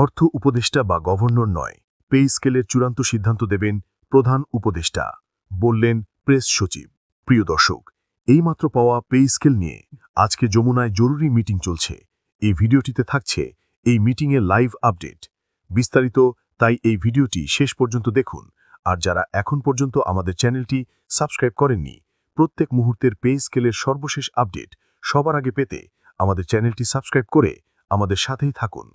অর্থ উপদেষ্টা বা গভর্নর নয়। পে স্কেলের চূড়ান্ত সিদ্ধান্ত দেবেন প্রধান উপদেষ্টা, বললেন প্রেস সচিব। প্রিয় দর্শক, এইমাত্র পাওয়া পে স্কেল নিয়ে আজকে যমুনায় জরুরি মিটিং চলছে। এই ভিডিওটিতে থাকছে এই মিটিংয়ের লাইভ আপডেট। বিস্তারিত তাই এই ভিডিওটি শেষ পর্যন্ত দেখুন। আর যারা এখন পর্যন্ত আমাদের চ্যানেলটি সাবস্ক্রাইব করেননি, প্রত্যেক মুহূর্তের পে স্কেলের সর্বশেষ আপডেট সবার আগে পেতে আমাদের চ্যানেলটি সাবস্ক্রাইব করে আমাদের সাথেই থাকুন।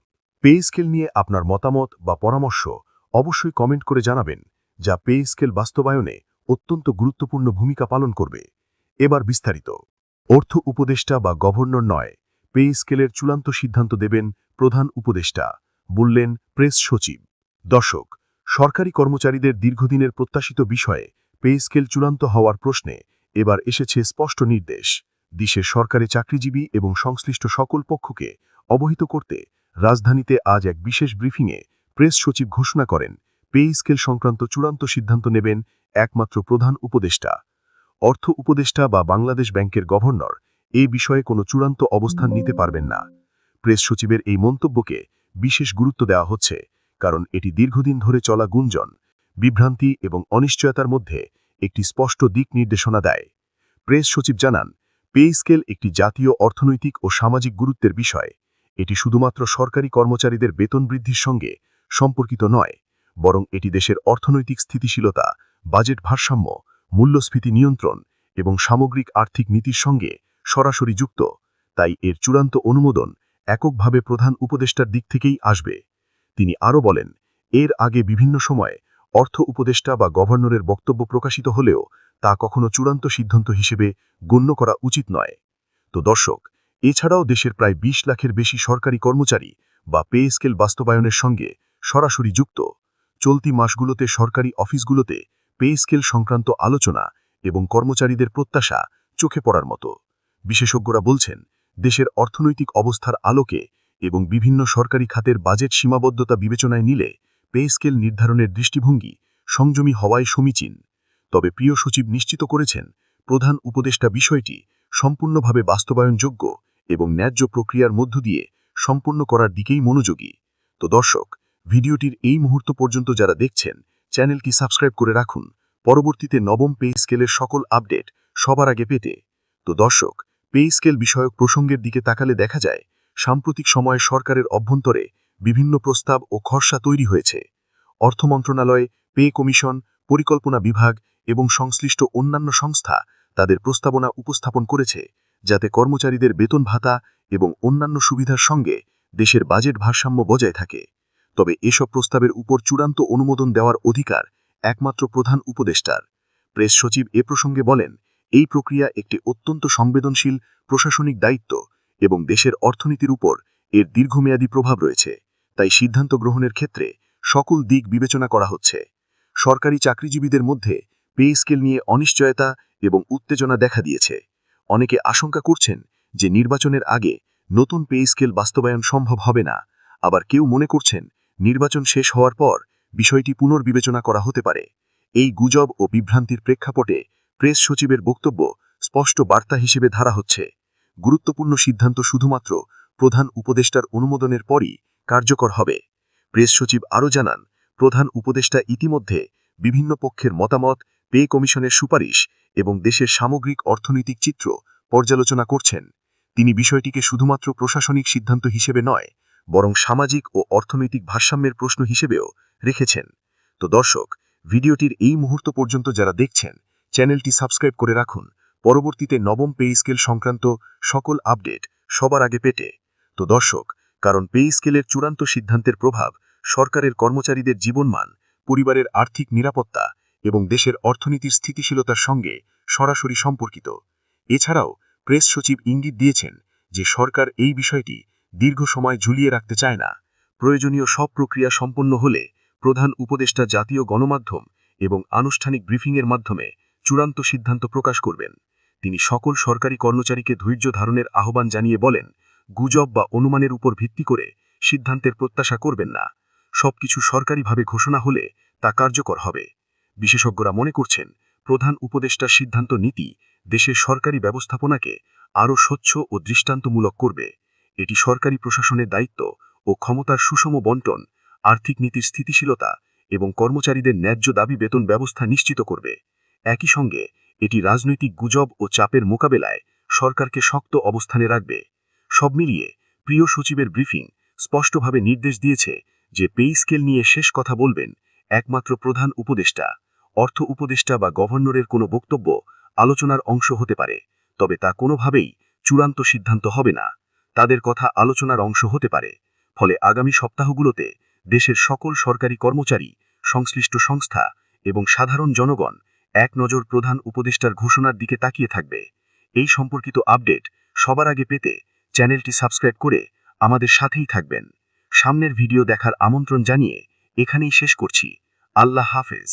পে স্কেল নিয়ে আপনার মতামত বা পরামর্শ অবশ্যই কমেন্ট করে জানাবেন, যা পে স্কেল বাস্তবায়নে অত্যন্ত গুরুত্বপূর্ণ ভূমিকা পালন করবে। এবার বিস্তারিত। অর্থ উপদেষ্টা বা গভর্নর নয় পে স্কেলের চূড়ান্ত সিদ্ধান্ত দেবেন প্রধান উপদেষ্টা, বললেন প্রেস সচিব। দর্শক, সরকারি কর্মচারীদের দীর্ঘদিনের প্রত্যাশিত বিষয়ে পে স্কেল চূড়ান্ত হওয়ার প্রশ্নে এবার এসেছে স্পষ্ট নির্দেশ। দেশের সরকারি চাকরিজীবী এবং সংশ্লিষ্ট সকল পক্ষকে অবহিত করতে রাজধানীতে আজ এক বিশেষ ব্রিফিংয়ে প্রেস সচিব ঘোষণা করেন, পে স্কেল সংক্রান্ত চূড়ান্ত সিদ্ধান্ত নেবেন একমাত্র প্রধান উপদেষ্টা। অর্থ উপদেষ্টা বা বাংলাদেশ ব্যাংকের গভর্নর এ বিষয়ে কোনো চূড়ান্ত অবস্থান নিতে পারবেন না। প্রেস সচিবের এই মন্তব্যকে বিশেষ গুরুত্ব দেওয়া হচ্ছে, কারণ এটি দীর্ঘদিন ধরে চলা গুঞ্জন, বিভ্রান্তি এবং অনিশ্চয়তার মধ্যে একটি স্পষ্ট দিক নির্দেশনা দেয়। প্রেস সচিব জানান, পে স্কেল একটি জাতীয় অর্থনৈতিক ও সামাজিক গুরুত্বের বিষয়। এটি শুধুমাত্র সরকারি কর্মচারীদের বেতন বৃদ্ধির সঙ্গে সম্পর্কিত নয়, বরং এটি দেশের অর্থনৈতিক স্থিতিশীলতা, বাজেট ভারসাম্য, মূল্যস্ফীতি নিয়ন্ত্রণ এবং সামগ্রিক আর্থিক নীতির সঙ্গে সরাসরি যুক্ত, তাই এর চূড়ান্ত অনুমোদন এককভাবে প্রধান উপদেষ্টার দিক থেকেই আসবে। তিনি আরও বলেন, এর আগে বিভিন্ন সময়ে অর্থ উপদেষ্টা বা গভর্নরের বক্তব্য প্রকাশিত হলেও তা কখনো চূড়ান্ত সিদ্ধান্ত হিসেবে গণ্য করা উচিত নয়। তো দর্শক এছাড়াও দেশের প্রায় ২০ লাখের বেশি সরকারি কর্মচারী বা পে স্কেল বাস্তবায়নের সঙ্গে সরাসরি যুক্ত। চলতি মাসগুলোতে সরকারি অফিসগুলোতে পে স্কেল সংক্রান্ত আলোচনা এবং কর্মচারীদের প্রত্যাশা চোখে পড়ার মতো। বিশেষজ্ঞরা বলছেন, দেশের অর্থনৈতিক অবস্থার আলোকে এবং বিভিন্ন সরকারি খাতের বাজেট সীমাবদ্ধতা বিবেচনায় নিলে পে স্কেল নির্ধারণের দৃষ্টিভঙ্গি সংযমী হওয়ায় সমীচীন। তবে প্রিয় সচিব নিশ্চিত করেছেন, প্রধান উপদেষ্টা বিষয়টি সম্পূর্ণভাবে বাস্তবায়নযোগ্য এবং ন্যায্য প্রক্রিয়ার মধ্য দিয়ে সম্পূর্ণ করার দিকেই মনোযোগী। তো দর্শক, ভিডিওটির এই মুহূর্ত পর্যন্ত যারা দেখছেন, চ্যানেলটি সাবস্ক্রাইব করে রাখুন। পরবর্তীতে নবম পে স্কেলের সকল আপডেট সবার আগে পেতে। তো দর্শক, পে স্কেল বিষয়ক প্রসঙ্গের দিকে তাকালে দেখা যায়, সাম্প্রতিক সময়ে সরকারের অভ্যন্তরে বিভিন্ন প্রস্তাব ও খরসা তৈরি হয়েছে। অর্থ মন্ত্রণালয়, পে কমিশন, পরিকল্পনা বিভাগ এবং সংশ্লিষ্ট অন্যান্য সংস্থা তাদের প্রস্তাবনা উপস্থাপন করেছে। যাতে কর্মচারীদের বেতন ভাতা এবং অন্যান্য সুবিধার সঙ্গে দেশের বাজেট ভারসাম্য বজায় থাকে। তবে এসব প্রস্তাবের উপর চূড়ান্ত অনুমোদন দেওয়ার অধিকার একমাত্র প্রধান উপদেষ্টার। প্রেস সচিব এ প্রসঙ্গে বলেন, এই প্রক্রিয়া একটি অত্যন্ত সংবেদনশীল, প্রশাসনিক দায়িত্ব এবং দেশের অর্থনীতির উপর এর দীর্ঘমেয়াদী প্রভাব রয়েছে। তাই সিদ্ধান্ত গ্রহণের ক্ষেত্রে সকল দিক বিবেচনা করা হচ্ছে। সরকারি চাকরিজীবীদের মধ্যে পে স্কেল নিয়ে অনিশ্চয়তা এবং উত্তেজনা দেখা দিয়েছে। অনেকে আশঙ্কা করছেন যে নির্বাচনের আগে নতুন পে স্কেল বাস্তবায়ন সম্ভব হবে না। আবার কেউ মনে করছেন নির্বাচন শেষ হওয়ার পর বিষয়টি পুনর্বিবেচনা করা হতে পারে। এই গুজব ও বিভ্রান্তির প্রেক্ষাপটে প্রেস সচিবের বক্তব্য স্পষ্ট বার্তা হিসেবে ধারা হচ্ছে। গুরুত্বপূর্ণ সিদ্ধান্ত শুধুমাত্র প্রধান উপদেষ্টার অনুমোদনের পরই কার্যকর হবে। প্রেস সচিব আরও জানান, প্রধান উপদেষ্টা ইতিমধ্যে বিভিন্ন পক্ষের মতামত পে কমিশনের সুপারিশ এবং দেশের সামগ্রিক অর্থনৈতিক চিত্র পর্যালোচনা করছেন। তিনি বিষয়টিকে শুধুমাত্র প্রশাসনিক সিদ্ধান্ত হিসেবে নয়, বরং সামাজিক ও অর্থনৈতিক ভারসাম্যের প্রশ্ন হিসেবেও রেখেছেন। তো দর্শক, ভিডিওটির এই মুহূর্ত পর্যন্ত যারা দেখছেন, চ্যানেলটি সাবস্ক্রাইব করে রাখুন। পরবর্তীতে নবম পে স্কেল সংক্রান্ত সকল আপডেট সবার আগে পেটে তো দর্শক, কারণ পে স্কেলের চূড়ান্ত সিদ্ধান্তের প্রভাব সরকারের কর্মচারীদের জীবনমান, পরিবারের আর্থিক নিরাপত্তা এবং দেশের অর্থনীতির স্থিতিশীলতার সঙ্গে সরাসরি সম্পর্কিত। এছাড়াও প্রেস সচিব ইঙ্গিত দিয়েছেন যে সরকার এই বিষয়টি দীর্ঘ সময় ঝুলিয়ে রাখতে চায় না। প্রয়োজনীয় সব প্রক্রিয়া সম্পন্ন হলে প্রধান উপদেষ্টা জাতীয় গণমাধ্যম এবং আনুষ্ঠানিক ব্রিফিংয়ের মাধ্যমে চূড়ান্ত সিদ্ধান্ত প্রকাশ করবেন। তিনি সকল সরকারি কর্মচারীকে ধৈর্য ধারণের আহ্বান জানিয়ে বলেন, গুজব বা অনুমানের উপর ভিত্তি করে সিদ্ধান্তের প্রত্যাশা করবেন না। সবকিছু সরকারিভাবে ঘোষণা হলে তা কার্যকর হবে। বিশেষজ্ঞরা মনে করছেন, প্রধান উপদেষ্টার সিদ্ধান্ত নীতি দেশের সরকারি ব্যবস্থাপনাকে আরও স্বচ্ছ ও দৃষ্টান্তমূলক করবে। এটি সরকারি প্রশাসনের দায়িত্ব ও ক্ষমতার সুষম বন্টন, আর্থিক নীতির স্থিতিশীলতা এবং কর্মচারীদের ন্যায্য দাবি বেতন ব্যবস্থা নিশ্চিত করবে। একই সঙ্গে, এটি রাজনৈতিক গুজব ও চাপের মোকাবেলায় সরকারকে শক্ত অবস্থানে রাখবে। সব মিলিয়ে, প্রিয় সচিবের ব্রিফিং স্পষ্টভাবে নির্দেশ দিয়েছে যে পে স্কেল নিয়ে শেষ কথা বলবেন একমাত্র প্রধান উপদেষ্টা, অর্থ উপদেষ্টা বা গভর্নরের কোনো বক্তব্য আলোচনার অংশ হতে পারে, তবে তা কোনোভাবেই চূড়ান্ত সিদ্ধান্ত হবে না। তাদের কথা আলোচনার অংশ হতে পারে, ফলে আগামী সপ্তাহগুলোতে দেশের সকল সরকারি কর্মচারী, সংশ্লিষ্ট সংস্থা এবং সাধারণ জনগণ এক নজর প্রধান উপদেষ্টার ঘোষণার দিকে তাকিয়ে থাকবে। এই সম্পর্কিত আপডেট সবার আগে পেতে চ্যানেলটি সাবস্ক্রাইব করে আমাদের সাথেই থাকবেন। সামনের ভিডিও দেখার আমন্ত্রণ জানিয়ে এখানেই শেষ করছি। আল্লাহ হাফেজ।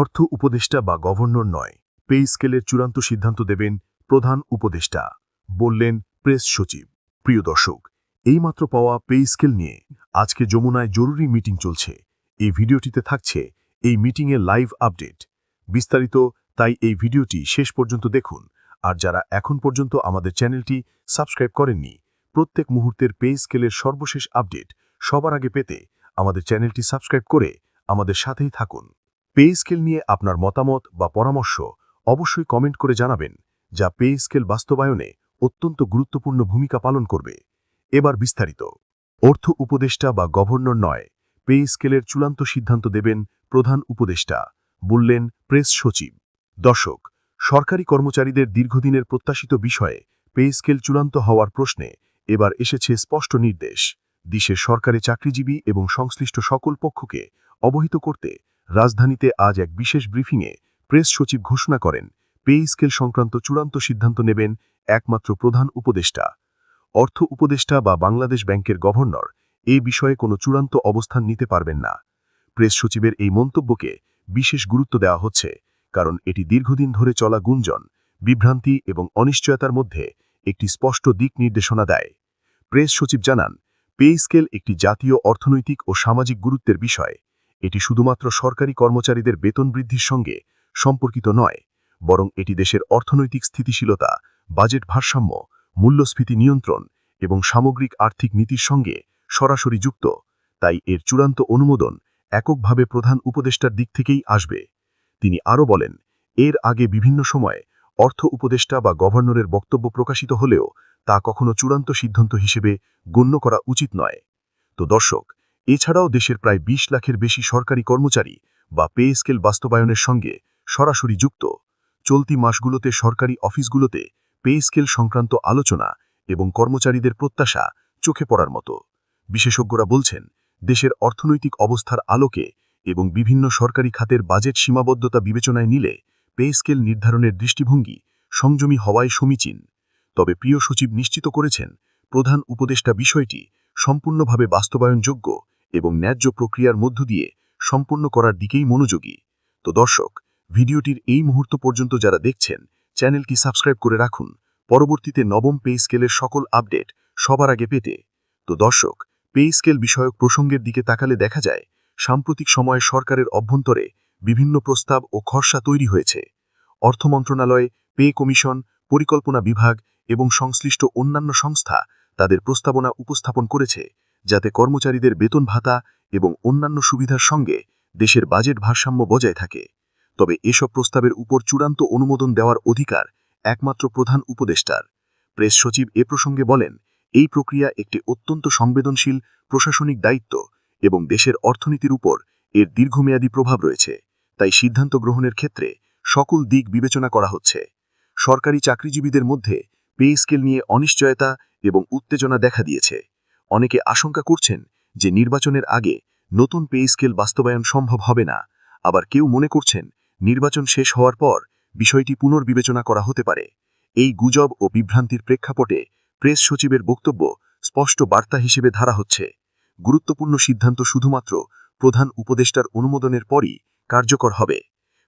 অর্থ উপদেষ্টা বা গভর্নর নয়, পে স্কেলের চূড়ান্ত সিদ্ধান্ত দেবেন প্রধান উপদেষ্টা, বললেন প্রেস সচিব। প্রিয় দর্শক, এইমাত্র পাওয়া পে স্কেল নিয়ে আজকে যমুনায় জরুরি মিটিং চলছে। এই ভিডিওটিতে থাকছে এই মিটিংয়ের লাইভ আপডেট। বিস্তারিত তাই এই ভিডিওটি শেষ পর্যন্ত দেখুন। আর যারা এখন পর্যন্ত আমাদের চ্যানেলটি সাবস্ক্রাইব করেননি, প্রত্যেক মুহূর্তের পে স্কেলের সর্বশেষ আপডেট সবার আগে পেতে আমাদের চ্যানেলটি সাবস্ক্রাইব করে আমাদের সাথেই থাকুন। পে স্কেল নিয়ে আপনার মতামত বা পরামর্শ অবশ্যই কমেন্ট করে জানাবেন, যা পে স্কেল বাস্তবায়নে অত্যন্ত গুরুত্বপূর্ণ ভূমিকা পালন করবে। এবার বিস্তারিত। অর্থ উপদেষ্টা বা গভর্নর নয়, পে স্কেলের চূড়ান্ত সিদ্ধান্ত দেবেন প্রধান উপদেষ্টা, বললেন প্রেস সচিব। দর্শক, সরকারি কর্মচারীদের দীর্ঘদিনের প্রত্যাশিত বিষয়ে পে স্কেল চূড়ান্ত হওয়ার প্রশ্নে এবার এসেছে স্পষ্ট নির্দেশ। দেশের সরকারি চাকরিজীবী এবং সংশ্লিষ্ট সকল পক্ষকে অবহিত করতে রাজধানীতে আজ এক বিশেষ ব্রিফিংয়ে প্রেস সচিব ঘোষণা করেন, পে স্কেল সংক্রান্ত চূড়ান্ত সিদ্ধান্ত নেবেন একমাত্র প্রধান উপদেষ্টা। অর্থ উপদেষ্টা বা বাংলাদেশ ব্যাংকের গভর্নর এ বিষয়ে কোনো চূড়ান্ত অবস্থান নিতে পারবেন না। প্রেস সচিবের এই মন্তব্যকে বিশেষ গুরুত্ব দেওয়া হচ্ছে, কারণ এটি দীর্ঘদিন ধরে চলা গুঞ্জন, বিভ্রান্তি এবং অনিশ্চয়তার মধ্যে একটি স্পষ্ট দিক নির্দেশনা দেয়। প্রেস সচিব জানান পে স্কেল একটি জাতীয় অর্থনৈতিক ও সামাজিক গুরুত্বের বিষয়। এটি শুধুমাত্র সরকারি কর্মচারীদের বেতন বৃদ্ধির সঙ্গে সম্পর্কিত নয়, বরং এটি দেশের অর্থনৈতিক স্থিতিশীলতা, বাজেট ভারসাম্য, মূল্যস্ফীতি নিয়ন্ত্রণ এবং সামগ্রিক আর্থিক নীতির সঙ্গে সরাসরি যুক্ত, তাই এর চূড়ান্ত অনুমোদন এককভাবে প্রধান উপদেষ্টার দিক থেকেই আসবে। তিনি আরও বলেন, এর আগে বিভিন্ন সময়ে অর্থ উপদেষ্টা বা গভর্নরের বক্তব্য প্রকাশিত হলেও তা কখনো চূড়ান্ত সিদ্ধান্ত হিসেবে গণ্য করা উচিত নয়। তো দর্শক, এছাড়াও দেশের প্রায় ২০ লাখের বেশি সরকারি কর্মচারী বা পে স্কেল বাস্তবায়নের সঙ্গে সরাসরি যুক্ত। চলতি মাসগুলোতে সরকারি অফিসগুলোতে পে স্কেল সংক্রান্ত আলোচনা এবং কর্মচারীদের প্রত্যাশা চোখে পড়ার মতো। বিশেষজ্ঞরা বলছেন, দেশের অর্থনৈতিক অবস্থার আলোকে এবং বিভিন্ন সরকারি খাতের বাজেট সীমাবদ্ধতা বিবেচনায় নিলে পে স্কেল নির্ধারণের দৃষ্টিভঙ্গি সংযমী হওয়ায় সমীচীন। তবে প্রিয় সচিব নিশ্চিত করেছেন, প্রধান উপদেষ্টা বিষয়টি সম্পূর্ণভাবে বাস্তবায়নযোগ্য এবং ন্যায্য প্রক্রিয়ার মধ্য দিয়ে সম্পূর্ণ করার দিকেই মনোযোগী। তো দর্শক, ভিডিওটির এই মুহূর্ত পর্যন্ত যারা দেখছেন, চ্যানেলটি সাবস্ক্রাইব করে রাখুন। পরবর্তীতে নবম পে স্কেলের সকল আপডেট সবার আগে পেতে। তো দর্শক, পে স্কেল বিষয়ক প্রসঙ্গের দিকে তাকালে দেখা যায়, সাম্প্রতিক সময়ে সরকারের অভ্যন্তরে বিভিন্ন প্রস্তাব ও খরসা তৈরি হয়েছে। অর্থ মন্ত্রণালয়, পে কমিশন পরিকল্পনা বিভাগ এবং সংশ্লিষ্ট অন্যান্য সংস্থা তাদের প্রস্তাবনা উপস্থাপন করেছে, যাতে কর্মচারীদের বেতন ভাতা এবং অন্যান্য সুবিধার সঙ্গে দেশের বাজেট ভারসাম্য বজায় থাকে। তবে এসব প্রস্তাবের উপর চূড়ান্ত অনুমোদন দেওয়ার অধিকার একমাত্র প্রধান উপদেষ্টার। প্রেস সচিব এ প্রসঙ্গে বলেন, এই প্রক্রিয়া একটি অত্যন্ত সংবেদনশীল প্রশাসনিক দায়িত্ব এবং দেশের অর্থনীতির উপর এর দীর্ঘমেয়াদী প্রভাব রয়েছে, তাই সিদ্ধান্ত গ্রহণের ক্ষেত্রে সকল দিক বিবেচনা করা হচ্ছে। সরকারি চাকরিজীবীদের মধ্যে পে স্কেল নিয়ে অনিশ্চয়তা এবং উত্তেজনা দেখা দিয়েছে। অনেকে আশঙ্কা করছেন যে নির্বাচনের আগে নতুন পে স্কেল বাস্তবায়ন সম্ভব হবে না। আবার কেউ মনে করছেন নির্বাচন শেষ হওয়ার পর বিষয়টি পুনর্বিবেচনা করা হতে পারে। এই গুজব ও বিভ্রান্তির প্রেক্ষাপটে প্রেস সচিবের বক্তব্য স্পষ্ট বার্তা হিসেবে ধারা হচ্ছে। গুরুত্বপূর্ণ সিদ্ধান্ত শুধুমাত্র প্রধান উপদেষ্টার অনুমোদনের পরই কার্যকর হবে।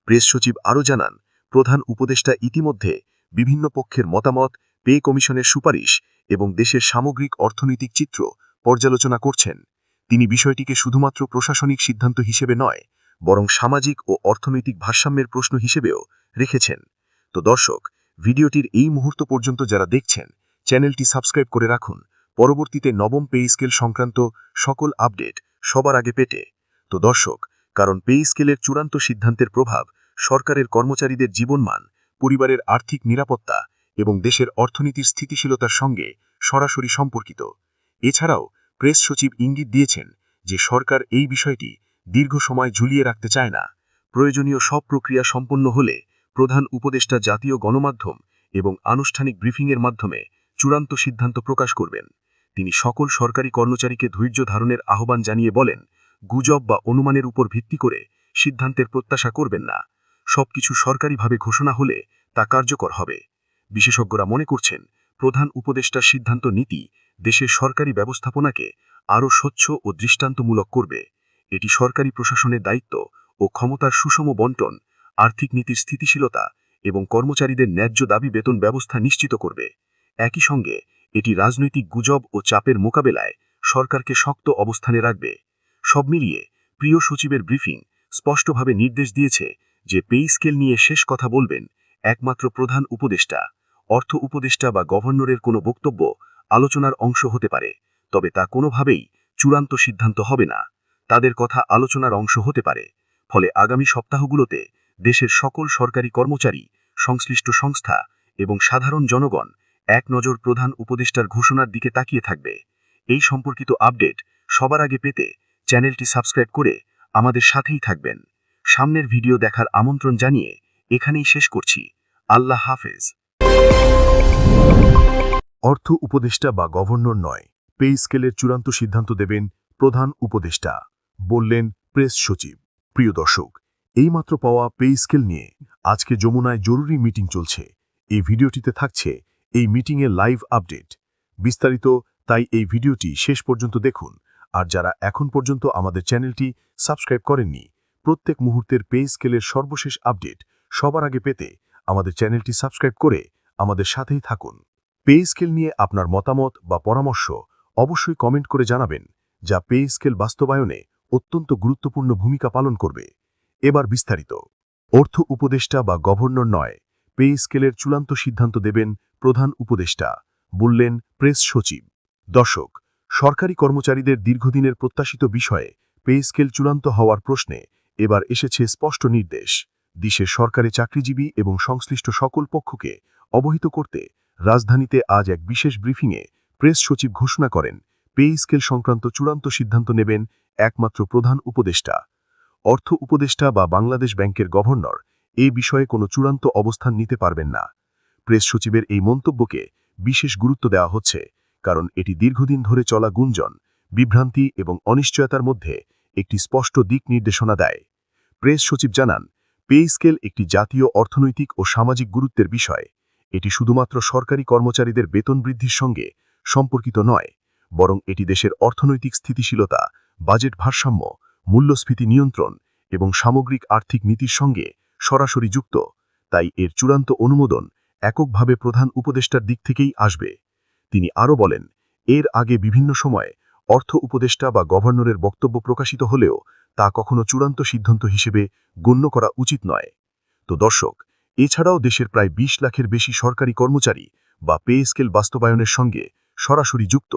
প্রেস সচিব আরও জানান প্রধান উপদেষ্টা ইতিমধ্যে বিভিন্ন পক্ষের মতামত, পে কমিশনের সুপারিশ এবং দেশের সামগ্রিক অর্থনৈতিক চিত্র পর্যালোচনা করছেন। তিনি বিষয়টিকে শুধুমাত্র প্রশাসনিক সিদ্ধান্ত হিসেবে নয়, বরং সামাজিক ও অর্থনৈতিক ভারসাম্যের প্রশ্ন হিসেবেও রেখেছেন। তো দর্শক, ভিডিওটির এই মুহূর্ত পর্যন্ত যারা দেখছেন, চ্যানেলটি সাবস্ক্রাইব করে রাখুন। পরবর্তীতে নবম পে স্কেল সংক্রান্ত সকল আপডেট সবার আগে পেটে তো দর্শক, কারণ পে স্কেলের চূড়ান্ত সিদ্ধান্তের প্রভাব সরকারের কর্মচারীদের জীবনমান, পরিবারের আর্থিক নিরাপত্তা এবং দেশের অর্থনীতির স্থিতিশীলতার সঙ্গে সরাসরি সম্পর্কিত। এছাড়াও প্রেস সচিব ইঙ্গিত দিয়েছেন যে সরকার এই বিষয়টি দীর্ঘ সময় ঝুলিয়ে রাখতে চায় না। প্রয়োজনীয় সব প্রক্রিয়া সম্পন্ন হলে প্রধান উপদেষ্টা জাতীয় গণমাধ্যম এবং আনুষ্ঠানিক ব্রিফিংয়ের মাধ্যমে চূড়ান্ত সিদ্ধান্ত প্রকাশ করবেন। তিনি সকল সরকারি কর্মচারীকে ধৈর্য ধারণের আহ্বান জানিয়ে বলেন, গুজব বা অনুমানের উপর ভিত্তি করে সিদ্ধান্তের প্রত্যাশা করবেন না। সবকিছু সরকারিভাবে ঘোষণা হলে তা কার্যকর হবে। বিশেষজ্ঞরা মনে করছেন, প্রধান উপদেষ্টার সিদ্ধান্ত নীতি দেশের সরকারি ব্যবস্থাপনাকে আরও স্বচ্ছ ও দৃষ্টান্তমূলক করবে। এটি সরকারি প্রশাসনের দায়িত্ব ও ক্ষমতার সুষম বন্টন, আর্থিক নীতির স্থিতিশীলতা এবং কর্মচারীদের ন্যায্য দাবি বেতন ব্যবস্থা নিশ্চিত করবে। একই সঙ্গে, এটি রাজনৈতিক গুজব ও চাপের মোকাবেলায় সরকারকে শক্ত অবস্থানে রাখবে। সব মিলিয়ে প্রিয় সচিবের ব্রিফিং স্পষ্টভাবে নির্দেশ দিয়েছে যে পে স্কেল নিয়ে শেষ কথা বলবেন একমাত্র প্রধান উপদেষ্টা, অর্থ উপদেষ্টা বা গভর্নরের কোনো বক্তব্য আলোচনার অংশ হতে পারে, তবে তা কোনোভাবেই চূড়ান্ত সিদ্ধান্ত হবে না। তাদের কথা আলোচনার অংশ হতে পারে, ফলে আগামী সপ্তাহগুলোতে দেশের সকল সরকারি কর্মচারী, সংশ্লিষ্ট সংস্থা এবং সাধারণ জনগণ এক নজর প্রধান উপদেষ্টার ঘোষণার দিকে তাকিয়ে থাকবে। এই সম্পর্কিত আপডেট সবার আগে পেতে চ্যানেলটি সাবস্ক্রাইব করে আমাদের সাথেই থাকবেন। সামনের ভিডিও দেখার আমন্ত্রণ জানিয়ে এখানেই শেষ করছি। আল্লাহ হাফেজ। অর্থ উপদেষ্টা বা গভর্নর নয়, পে স্কেলের চূড়ান্ত সিদ্ধান্ত দেবেন প্রধান উপদেষ্টা, বললেন প্রেস সচিব। প্রিয় দর্শক, এইমাত্র পাওয়া পে স্কেল নিয়ে আজকে যমুনায় জরুরি মিটিং চলছে। এই ভিডিওটিতে থাকছে এই মিটিংয়ের লাইভ আপডেট। বিস্তারিত তাই এই ভিডিওটি শেষ পর্যন্ত দেখুন। আর যারা এখন পর্যন্ত আমাদের চ্যানেলটি সাবস্ক্রাইব করেননি প্রত্যেক মুহূর্তের পে স্কেলের সর্বশেষ আপডেট সবার আগে পেতে আমাদের চ্যানেলটি সাবস্ক্রাইব করে আমাদের সাথেই থাকুন। পে স্কেল নিয়ে আপনার মতামত বা পরামর্শ অবশ্যই কমেন্ট করে জানাবেন, যা পে স্কেল বাস্তবায়নে অত্যন্ত গুরুত্বপূর্ণ ভূমিকা পালন করবে। এবার বিস্তারিত। অর্থ উপদেষ্টা বা গভর্নর নয় পে স্কেলের চূড়ান্ত সিদ্ধান্ত দেবেন প্রধান উপদেষ্টা, বললেন প্রেস সচিব। দর্শক, সরকারি কর্মচারীদের দীর্ঘদিনের প্রত্যাশিত বিষয়ে পে স্কেল চূড়ান্ত হওয়ার প্রশ্নে এবার এসেছে স্পষ্ট নির্দেশ। দেশের সরকারি চাকরিজীবী এবং সংশ্লিষ্ট সকল পক্ষকে অবহিত করতে রাজধানীতে আজ এক বিশেষ ব্রিফিংয়ে প্রেস সচিব ঘোষণা করেন, পে স্কেল সংক্রান্ত চূড়ান্ত সিদ্ধান্ত নেবেন একমাত্র প্রধান উপদেষ্টা। অর্থ উপদেষ্টা বা বাংলাদেশ ব্যাংকের গভর্নর এ বিষয়ে কোনো চূড়ান্ত অবস্থান নিতে পারবেন না। প্রেস সচিবের এই মন্তব্যকে বিশেষ গুরুত্ব দেওয়া হচ্ছে, কারণ এটি দীর্ঘদিন ধরে চলা গুঞ্জন, বিভ্রান্তি এবং অনিশ্চয়তার মধ্যে একটি স্পষ্ট দিক নির্দেশনা দেয়। প্রেস সচিব জানান, পে স্কেল একটি জাতীয় অর্থনৈতিক ও সামাজিক গুরুত্বের বিষয়। এটি শুধুমাত্র সরকারি কর্মচারীদের বেতন বৃদ্ধির সঙ্গে সম্পর্কিত নয়, বরং এটি দেশের অর্থনৈতিক স্থিতিশীলতা, বাজেট ভারসাম্য, মূল্যস্ফীতি নিয়ন্ত্রণ এবং সামগ্রিক আর্থিক নীতির সঙ্গে সরাসরি যুক্ত, তাই এর চূড়ান্ত অনুমোদন এককভাবে প্রধান উপদেষ্টার দিক থেকেই আসবে। তিনি আরও বলেন, এর আগে বিভিন্ন সময়ে অর্থ উপদেষ্টা বা গভর্নরের বক্তব্য প্রকাশিত হলেও তা কখনো চূড়ান্ত সিদ্ধান্ত হিসেবে গণ্য করা উচিত নয়। তো দর্শক, এছাড়াও দেশের প্রায় ২০ লাখের বেশি সরকারি কর্মচারী বা পে স্কেল বাস্তবায়নের সঙ্গে সরাসরি যুক্ত।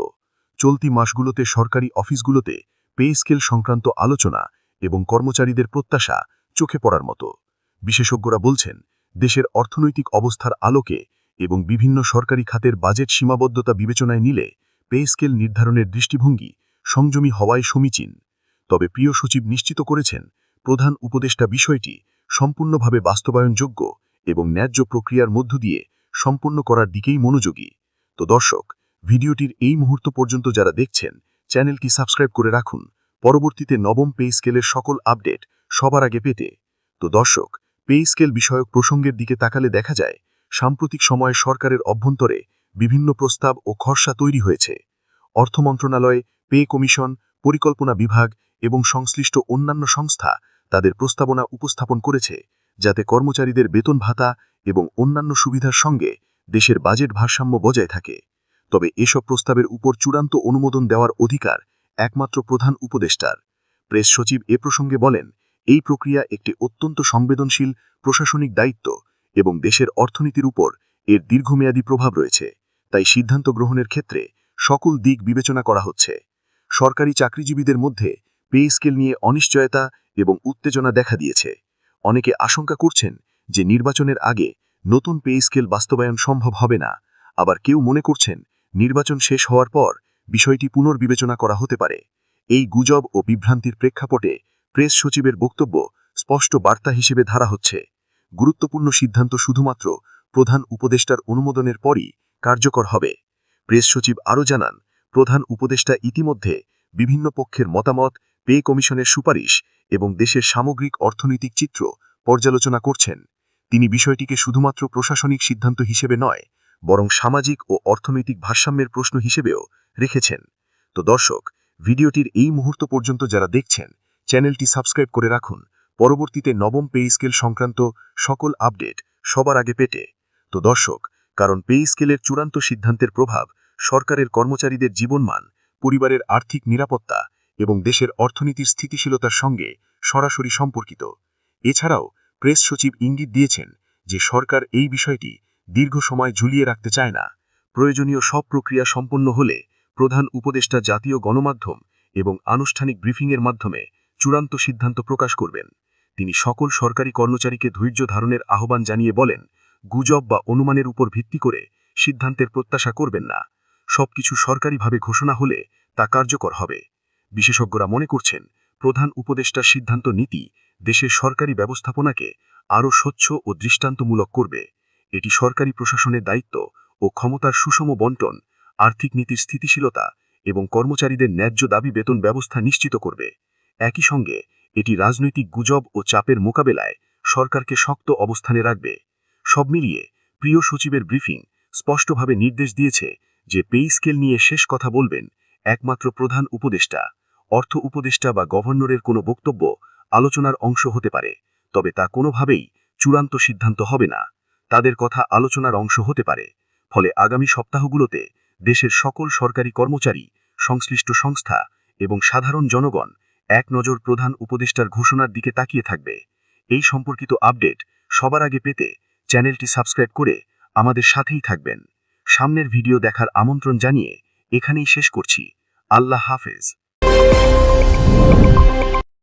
চলতি মাসগুলোতে সরকারি অফিসগুলোতে পে স্কেল সংক্রান্ত আলোচনা এবং কর্মচারীদের প্রত্যাশা চোখে পড়ার মতো। বিশেষজ্ঞরা বলছেন, দেশের অর্থনৈতিক অবস্থার আলোকে এবং বিভিন্ন সরকারি খাতের বাজেট সীমাবদ্ধতা বিবেচনায় নিলে পে স্কেল নির্ধারণের দৃষ্টিভঙ্গি সংযমী হওয়ায় সমীচীন। তবে প্রিয় সচিব নিশ্চিত করেছেন, প্রধান উপদেষ্টা বিষয়টি সম্পূর্ণভাবে বাস্তবায়নযোগ্য এবং ন্যায্য প্রক্রিয়ার মধ্য দিয়ে সম্পন্ন করার দিকেই মনোযোগী। তো দর্শক, ভিডিওটির এই মুহূর্ত পর্যন্ত যারা দেখছেন, চ্যানেলটি সাবস্ক্রাইব করে রাখুন। পরবর্তীতে নবম পে স্কেলের সকল আপডেট সবার আগে পেতে। তো দর্শক, পে স্কেল বিষয়ক প্রসঙ্গের দিকে তাকালে দেখা যায়, সাম্প্রতিক সময়ে সরকারের অভ্যন্তরে বিভিন্ন প্রস্তাব ও খসড়া তৈরি হয়েছে। অর্থ মন্ত্রণালয়, পে কমিশন, পরিকল্পনা বিভাগ এবং সংশ্লিষ্ট অন্যান্য সংস্থা তাদের প্রস্তাবনা উপস্থাপন করেছে, যাতে কর্মচারীদের বেতন ভাতা এবং অন্যান্য সুবিধার সঙ্গে দেশের বাজেট ভারসাম্য বজায় থাকে। তবে এসব প্রস্তাবের উপর চূড়ান্ত অনুমোদন দেওয়ার অধিকার একমাত্র প্রধান উপদেষ্টার। প্রেস সচিব এ প্রসঙ্গে বলেন, এই প্রক্রিয়া একটি অত্যন্ত সংবেদনশীল প্রশাসনিক দায়িত্ব এবং দেশের অর্থনীতির উপর এর দীর্ঘমেয়াদী প্রভাব রয়েছে। তাই সিদ্ধান্ত গ্রহণের ক্ষেত্রে সকল দিক বিবেচনা করা হচ্ছে। সরকারি চাকরিজীবীদের মধ্যে পে স্কেল নিয়ে অনিশ্চয়তা এবং উত্তেজনা দেখা দিয়েছে। অনেকে আশঙ্কা করছেন যে নির্বাচনের আগে নতুন পে স্কেল বাস্তবায়ন সম্ভব হবে না। আবার কেউ মনে করছেন নির্বাচন শেষ হওয়ার পর বিষয়টি পুনর্বিবেচনা করা হতে পারে। এই গুজব ও বিভ্রান্তির প্রেক্ষাপটে প্রেস সচিবের বক্তব্য স্পষ্ট বার্তা হিসেবে ধারা হচ্ছে। গুরুত্বপূর্ণ সিদ্ধান্ত শুধুমাত্র প্রধান উপদেষ্টার অনুমোদনের পরই কার্যকর হবে। প্রেস সচিব আরও জানান, প্রধান উপদেষ্টা ইতিমধ্যে বিভিন্ন পক্ষের মতামত, পে কমিশনের সুপারিশ এবং দেশের সামগ্রিক অর্থনৈতিক চিত্র পর্যালোচনা করছেন। তিনি বিষয়টিকে শুধুমাত্র প্রশাসনিক সিদ্ধান্ত হিসেবে নয়, বরং সামাজিক ও অর্থনৈতিক ভারসাম্যের প্রশ্ন হিসেবেও রেখেছেন। তো দর্শক, ভিডিওটির এই মুহূর্ত পর্যন্ত যারা দেখছেন, চ্যানেলটি সাবস্ক্রাইব করে রাখুন। পরবর্তীতে নবম পে স্কেল সংক্রান্ত সকল আপডেট সবার আগে পেটে তো দর্শক কারণ পে স্কেলের চূড়ান্ত সিদ্ধান্তের প্রভাব সরকারের কর্মচারীদের জীবনমান, পরিবারের আর্থিক নিরাপত্তা এবং দেশের অর্থনীতির স্থিতিশীলতার সঙ্গে সরাসরি সম্পর্কিত। এছাড়াও প্রেস সচিব ইঙ্গিত দিয়েছেন যে সরকার এই বিষয়টি দীর্ঘ সময় ঝুলিয়ে রাখতে চায় না। প্রয়োজনীয় সব প্রক্রিয়া সম্পন্ন হলে প্রধান উপদেষ্টা জাতীয় গণমাধ্যম এবং আনুষ্ঠানিক ব্রিফিংয়ের মাধ্যমে চূড়ান্ত সিদ্ধান্ত প্রকাশ করবেন। তিনি সকল সরকারি কর্মচারীকে ধৈর্য ধারণের আহ্বান জানিয়ে বলেন গুজব বা অনুমানের উপর ভিত্তি করে সিদ্ধান্তের প্রত্যাশা করবেন না। সবকিছু সরকারিভাবে ঘোষণা হলে তা কার্যকর হবে। বিশেষজ্ঞরা মনে করছেন, প্রধান উপদেষ্টার সিদ্ধান্ত নীতি দেশের সরকারি ব্যবস্থাপনাকে আরও স্বচ্ছ ও দৃষ্টান্তমূলক করবে। এটি সরকারি প্রশাসনের দায়িত্ব ও ক্ষমতার সুষম বন্টন, আর্থিক নীতির স্থিতিশীলতা এবং কর্মচারীদের ন্যায্য দাবি বেতন ব্যবস্থা নিশ্চিত করবে। একই সঙ্গে, এটি রাজনৈতিক গুজব ও চাপের মোকাবেলায় সরকারকে শক্ত অবস্থানে রাখবে। সব মিলিয়ে প্রিয় সচিবের ব্রিফিং স্পষ্টভাবে নির্দেশ দিয়েছে যে পে স্কেল নিয়ে শেষ কথা বলবেন একমাত্র প্রধান উপদেষ্টা, অর্থ উপদেষ্টা বা গভর্নরের কোনো বক্তব্য আলোচনার অংশ হতে পারে, তবে তা কোনোভাবেই চূড়ান্ত সিদ্ধান্ত হবে না। তাদের কথা আলোচনার অংশ হতে পারে, ফলে আগামী সপ্তাহগুলোতে দেশের সকল সরকারি কর্মচারী, সংশ্লিষ্ট সংস্থা এবং সাধারণ জনগণ এক নজর প্রধান উপদেষ্টার ঘোষণার দিকে তাকিয়ে থাকবে। এই সম্পর্কিত আপডেট সবার আগে পেতে চ্যানেলটি সাবস্ক্রাইব করে আমাদের সাথেই থাকবেন। সামনের ভিডিও দেখার আমন্ত্রণ জানিয়ে এখানেই শেষ করছি। আল্লাহ হাফেজ।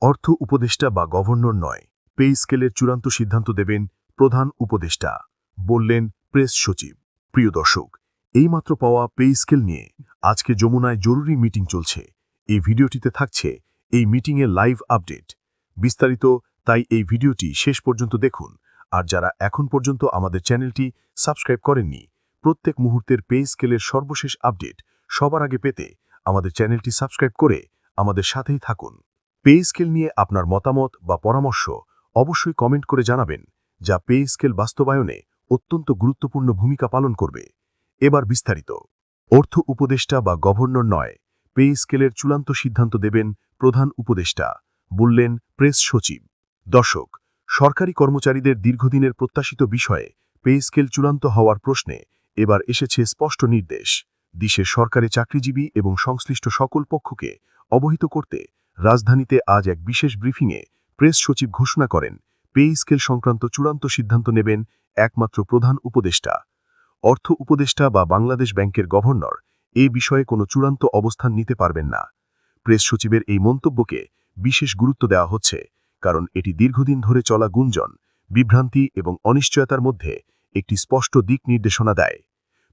অর্থ উপদেষ্টা বা গভর্নর নয়, পে স্কেলের চূড়ান্ত সিদ্ধান্ত দেবেন প্রধান উপদেষ্টা, বললেন প্রেস সচিব। প্রিয় দর্শক, এইমাত্র পাওয়া পে স্কেল নিয়ে আজকে যমুনায় জরুরি মিটিং চলছে। এই ভিডিওটিতে থাকছে এই মিটিংয়ের লাইভ আপডেট। বিস্তারিত তাই এই ভিডিওটি শেষ পর্যন্ত দেখুন আর যারা এখন পর্যন্ত আমাদের চ্যানেলটি সাবস্ক্রাইব করেননি, প্রত্যেক মুহূর্তের পে স্কেলের সর্বশেষ আপডেট সবার আগে পেতে আমাদের চ্যানেলটি সাবস্ক্রাইব করে আমাদের সাথেই থাকুন। পে স্কেল নিয়ে আপনার মতামত বা পরামর্শ অবশ্যই কমেন্ট করে জানাবেন, যা পে স্কেল বাস্তবায়নে অত্যন্ত গুরুত্বপূর্ণ ভূমিকা পালন করবে। এবার বিস্তারিত। অর্থ উপদেষ্টা বা গভর্নর নয়, পে স্কেলের চূড়ান্ত সিদ্ধান্ত দেবেন প্রধান উপদেষ্টা, বললেন প্রেস সচিব। দর্শক সরকারি কর্মচারীদের দীর্ঘদিনের প্রত্যাশিত বিষয়ে পে স্কেল চূড়ান্ত হওয়ার প্রশ্নে এবার এসেছে স্পষ্ট নির্দেশ। দেশের সরকারি চাকরিজীবী এবং সংশ্লিষ্ট সকল পক্ষকে অবহিত করতে রাজধানীতে আজ এক বিশেষ ব্রিফিংয়ে প্রেস সচিব ঘোষণা করেন, পে স্কেল সংক্রান্ত চূড়ান্ত সিদ্ধান্ত নেবেন একমাত্র প্রধান উপদেষ্টা। অর্থ উপদেষ্টা বা বাংলাদেশ ব্যাংকের গভর্নর এ বিষয়ে কোনো চূড়ান্ত অবস্থান নিতে পারবেন না। প্রেস সচিবের এই মন্তব্যকে বিশেষ গুরুত্ব দেওয়া হচ্ছে। কারণ এটি দীর্ঘদিন ধরে চলা গুঞ্জন, বিভ্রান্তি এবং অনিশ্চয়তার মধ্যে একটি স্পষ্ট দিক নির্দেশনা দেয়।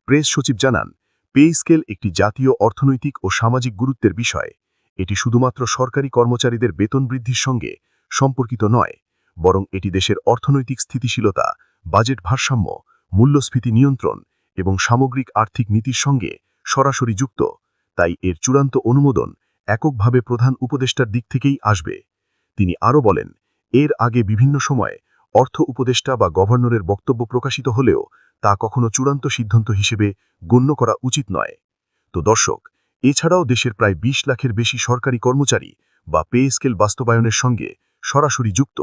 প্রেস সচিব জানান, পে স্কেল একটি জাতীয় অর্থনৈতিক ও সামাজিক গুরুত্বের বিষয়। এটি শুধুমাত্র সরকারি কর্মচারীদের বেতন বৃদ্ধির সঙ্গে সম্পর্কিত নয়, বরং এটি দেশের অর্থনৈতিক স্থিতিশীলতা, বাজেট ভারসাম্য, মূল্যস্ফীতি নিয়ন্ত্রণ এবং সামগ্রিক আর্থিক নীতির সঙ্গে সরাসরি যুক্ত, তাই এর চূড়ান্ত অনুমোদন এককভাবে প্রধান উপদেষ্টার দিক থেকেই আসবে। তিনি আরও বলেন, এর আগে বিভিন্ন সময়ে অর্থ উপদেষ্টা বা গভর্নরের বক্তব্য প্রকাশিত হলেও তা কখনো চূড়ান্ত সিদ্ধান্ত হিসেবে গণ্য করা উচিত নয়। তো দর্শক, এছাড়াও দেশের প্রায় ২০ লাখের বেশি সরকারি কর্মচারী বা পে স্কেল বাস্তবায়নের সঙ্গে সরাসরি যুক্ত।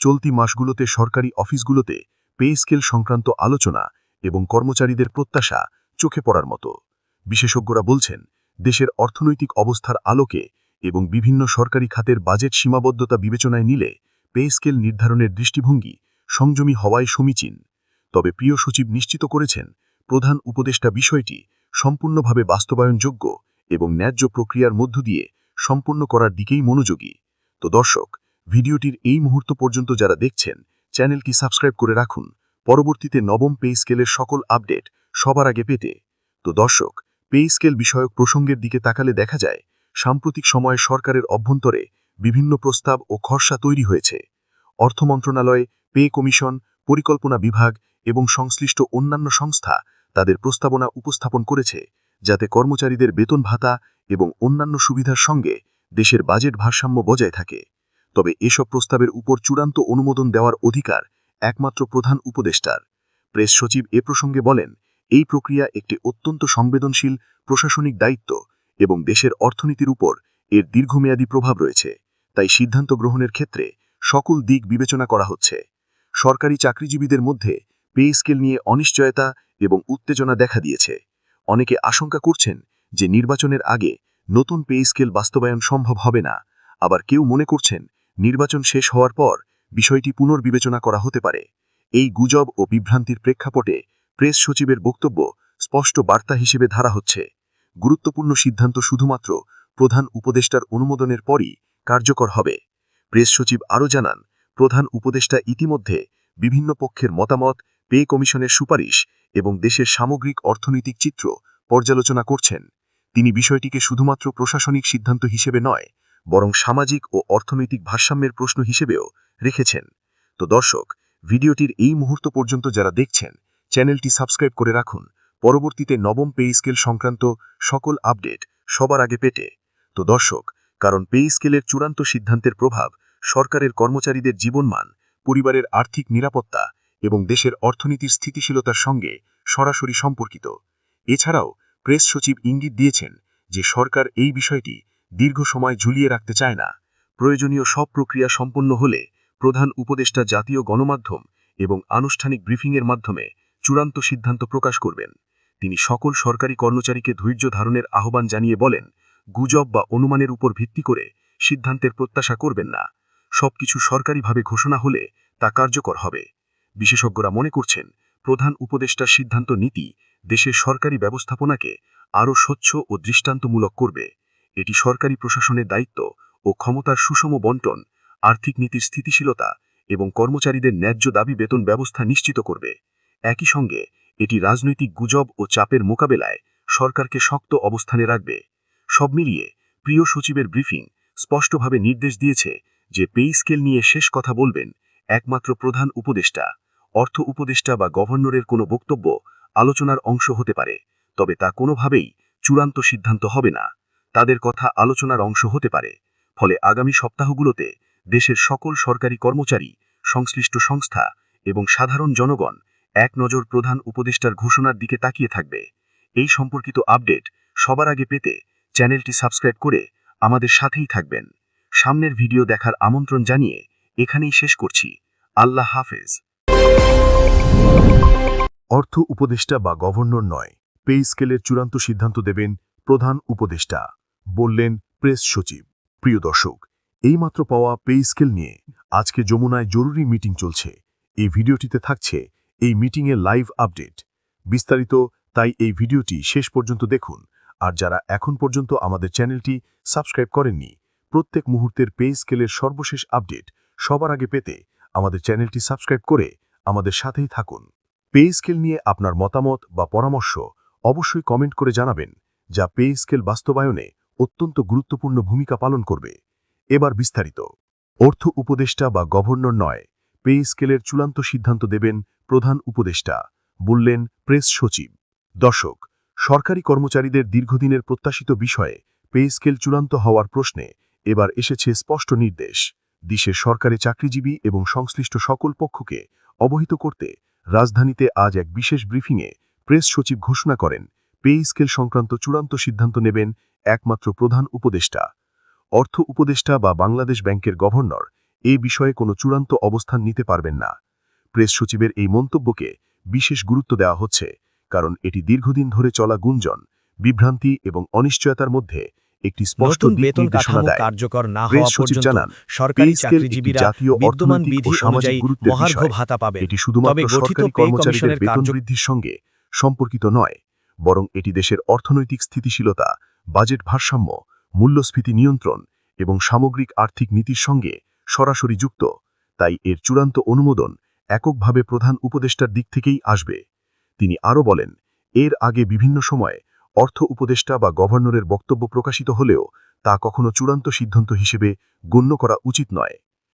চলতি মাসগুলোতে সরকারি অফিসগুলোতে পে স্কেল সংক্রান্ত আলোচনা এবং কর্মচারীদের প্রত্যাশা চোখে পড়ার মতো। বিশেষজ্ঞরা বলছেন, দেশের অর্থনৈতিক অবস্থার আলোকে এবং বিভিন্ন সরকারি খাতের বাজেট সীমাবদ্ধতা বিবেচনায় নিলে পে স্কেল নির্ধারণের দৃষ্টিভঙ্গি সংযমী হওয়ায় সমীচীন। তবে প্রিয় সচিব নিশ্চিত করেছেন, প্রধান উপদেষ্টা বিষয়টি সম্পূর্ণভাবে বাস্তবায়নযোগ্য এবং ন্যায্য প্রক্রিয়ার মধ্য দিয়ে সম্পূর্ণ করার দিকেই মনোযোগী। তো দর্শক, ভিডিওটির এই মুহূর্ত পর্যন্ত যারা দেখছেন, চ্যানেলটি সাবস্ক্রাইব করে রাখুন। পরবর্তীতে নবম পে স্কেলের সকল আপডেট সবার আগে পেতে। তো দর্শক, পে স্কেল বিষয়ক প্রসঙ্গের দিকে তাকালে দেখা যায় সাম্প্রতিক সময়ে সরকারের অভ্যন্তরে বিভিন্ন প্রস্তাব ও খসড়া তৈরি হয়েছে। অর্থ মন্ত্রণালয়, পে কমিশন, পরিকল্পনা বিভাগ এবং সংশ্লিষ্ট অন্যান্য সংস্থা তাদের প্রস্তাবনা উপস্থাপন করেছে, যাতে কর্মচারীদের বেতন ভাতা এবং অন্যান্য সুবিধার সঙ্গে দেশের বাজেট ভারসাম্য বজায় থাকে। তবে এসব প্রস্তাবের উপর চূড়ান্ত অনুমোদন দেওয়ার অধিকার একমাত্র প্রধান উপদেষ্টার। প্রেস সচিব এ প্রসঙ্গে বলেন, এই প্রক্রিয়া একটি অত্যন্ত সংবেদনশীল, প্রশাসনিক দায়িত্ব এবং দেশের অর্থনীতির উপর এর দীর্ঘমেয়াদী প্রভাব রয়েছে। তাই সিদ্ধান্ত গ্রহণের ক্ষেত্রে সকল দিক বিবেচনা করা হচ্ছে। সরকারি চাকরিজীবীদের মধ্যে পে স্কেল নিয়ে অনিশ্চয়তা এবং উত্তেজনা দেখা দিয়েছে। অনেকে আশঙ্কা করছেন যে নির্বাচনের আগে নতুন পে স্কেল বাস্তবায়ন সম্ভব হবে না। আবার কেউ মনে করছেন নির্বাচন শেষ হওয়ার পর বিষয়টি পুনর্বিবেচনা করা হতে পারে। এই গুজব ও বিভ্রান্তির প্রেক্ষাপটে প্রেস সচিবের বক্তব্য স্পষ্ট বার্তা হিসেবে ধারা হচ্ছে। গুরুত্বপূর্ণ সিদ্ধান্ত শুধুমাত্র প্রধান উপদেষ্টার অনুমোদনের পরই কার্যকর হবে। প্রেস সচিব আরও জানান, প্রধান উপদেষ্টা ইতিমধ্যে বিভিন্ন পক্ষের মতামত, পে কমিশনের সুপারিশ এবং দেশের সামগ্রিক অর্থনৈতিক চিত্র পর্যালোচনা করছেন। তিনি বিষয়টিকে শুধুমাত্র প্রশাসনিক সিদ্ধান্ত হিসেবে নয়, বরং সামাজিক ও অর্থনৈতিক ভারসাম্যের প্রশ্ন হিসেবেও রেখেছেন। তো দর্শক, ভিডিওটির এই মুহূর্ত পর্যন্ত যারা দেখছেন, চ্যানেলটি সাবস্ক্রাইব করে রাখুন। পরবর্তীতে নবম পে স্কেল সংক্রান্ত সকল আপডেট সবার আগে পেতে তো দর্শক, কারণ পে স্কেলের চূড়ান্ত সিদ্ধান্তের প্রভাব সরকারের কর্মচারীদের জীবনমান, পরিবারের আর্থিক নিরাপত্তা এবং দেশের অর্থনীতির স্থিতিশীলতার সঙ্গে সরাসরি সম্পর্কিত। এছাড়াও প্রেস সচিব ইঙ্গিত দিয়েছেন যে সরকার এই বিষয়টি দীর্ঘ সময় ঝুলিয়ে রাখতে চায় না। প্রয়োজনীয় সব প্রক্রিয়া সম্পন্ন হলে প্রধান উপদেষ্টা জাতীয় গণমাধ্যম এবং আনুষ্ঠানিক ব্রিফিংয়ের মাধ্যমে চূড়ান্ত সিদ্ধান্ত প্রকাশ করবেন। তিনি সকল সরকারি কর্মচারীকে ধৈর্য ধারণের আহ্বান জানিয়ে বলেন, গুজব বা অনুমানের উপর ভিত্তি করে সিদ্ধান্তের প্রত্যাশা করবেন না। সবকিছু সরকারিভাবে ঘোষণা হলে তা কার্যকর হবে। বিশেষজ্ঞরা মনে করছেন, প্রধান উপদেষ্টার সিদ্ধান্ত নীতি দেশের সরকারি ব্যবস্থাপনাকে আরও স্বচ্ছ ও দৃষ্টান্তমূলক করবে। এটি সরকারি প্রশাসনের দায়িত্ব ও ক্ষমতার সুষম বন্টন, আর্থিক নীতির স্থিতিশীলতা এবং কর্মচারীদের ন্যায্য দাবি বেতন ব্যবস্থা নিশ্চিত করবে। একই সঙ্গে এটি রাজনৈতিক গুজব ও চাপের মোকাবেলায় সরকারকে শক্ত অবস্থানে রাখবে। সব মিলিয়ে প্রিয় সচিবের ব্রিফিং স্পষ্টভাবে নির্দেশ দিয়েছে যে পে স্কেল নিয়ে শেষ কথা বলবেন একমাত্র প্রধান উপদেষ্টা। অর্থ উপদেষ্টা বা গভর্নরের কোনো বক্তব্য আলোচনার অংশ হতে পারে, তবে তা কোনোভাবেই চূড়ান্ত সিদ্ধান্ত হবে না। তাদের কথা আলোচনার অংশ হতে পারে, ফলে আগামী সপ্তাহগুলোতে দেশের সকল সরকারি কর্মচারী, সংশ্লিষ্ট সংস্থা এবং সাধারণ জনগণ এক নজর প্রধান উপদেষ্টার ঘোষণার দিকে তাকিয়ে থাকবে। এই সম্পর্কিত আপডেট সবার আগে পেতে চ্যানেলটি সাবস্ক্রাইব করে আমাদের সাথেই থাকবেন। সামনের ভিডিও দেখার আমন্ত্রণ জানিয়ে এখানেই শেষ করছি। আল্লাহ হাফেজ। অর্থ উপদেষ্টা বা গভর্নর নয়, পে স্কেলের চূড়ান্ত সিদ্ধান্ত দেবেন প্রধান উপদেষ্টা, বললেন প্রেস সচিব। প্রিয় দর্শক, এইমাত্র পাওয়া পে স্কেল নিয়ে আজকে যমুনায় জরুরি মিটিং চলছে। এই ভিডিওটিতে থাকছে এই মিটিংয়ের লাইভ আপডেট। বিস্তারিত তাই এই ভিডিওটি শেষ পর্যন্ত দেখুন। আর যারা এখন পর্যন্ত আমাদের চ্যানেলটি সাবস্ক্রাইব করেননি, প্রত্যেক মুহূর্তের পে স্কেলের সর্বশেষ আপডেট সবার আগে পেতে আমাদের চ্যানেলটি সাবস্ক্রাইব করে আমাদের সাথেই থাকুন। পে স্কেল নিয়ে আপনার মতামত বা পরামর্শ অবশ্যই কমেন্ট করে জানাবেন, যা পে স্কেল বাস্তবায়নে অত্যন্ত গুরুত্বপূর্ণ ভূমিকা পালন করবে। এবার বিস্তারিত। অর্থ উপদেষ্টা বা গভর্নর নয়, পে স্কেলের চূড়ান্ত সিদ্ধান্ত দেবেন প্রধান উপদেষ্টা বললেন প্রেস সচিব। দর্শক, সরকারি কর্মচারীদের দীর্ঘদিনের প্রত্যাশিত বিষয়ে পে স্কেল চূড়ান্ত হওয়ার প্রশ্নে এবার এসেছে স্পষ্ট নির্দেশ। দেশের সরকারি চাকরিজীবী এবং সংশ্লিষ্ট সকল পক্ষকে অবহিত করতে রাজধানীতে আজ এক বিশেষ ব্রিফিংয়ে প্রেস সচিব ঘোষণা করেন, পে স্কেল সংক্রান্ত চূড়ান্ত সিদ্ধান্ত নেবেন একমাত্র প্রধান উপদেষ্টা। অর্থ উপদেষ্টা বা বাংলাদেশ ব্যাংকের গভর্নর এ বিষয়ে কোনো চূড়ান্ত অবস্থান নিতে পারবেন না। প্রেস সচিবের এই মন্তব্যকে বিশেষ গুরুত্ব দেওয়া হচ্ছে কারণ এটি দীর্ঘদিন ধরে চলা গুঞ্জন বিভ্রান্তি এবং অনিশ্চয়তার মধ্যে একটি স্পষ্ট বেতন কাঠামো কার্যকর না হওয়া পর্যন্ত সরকারি চাকরিজীবীরা জাতীয় বিদ্যমান বিধি অনুযায়ী মহার্ঘ ভাতা পাবেন এটি শুধুমাত্র সরকারি কর্মচারীদের বেতন বৃদ্ধির সঙ্গে সম্পর্কিত নয় বরং এটি দেশের অর্থনৈতিক স্থিতিশীলতা বাজেট ভারসাম্য মূল্যস্ফীতি নিয়ন্ত্রণ এবং সামগ্রিক আর্থিক নীতির সঙ্গে সরাসরি যুক্ত তাই এর চূড়ান্ত অনুমোদন এককভাবে প্রধান উপদেষ্টার দিক থেকেই আসবে। তিনি আরও বলেন, এর আগে বিভিন্ন সময়ে অর্থ উপদেষ্টা বা গভর্নরের বক্তব্য প্রকাশিত হলেও তা কখনো চূড়ান্ত সিদ্ধান্ত হিসেবে গণ্য করা উচিত নয়।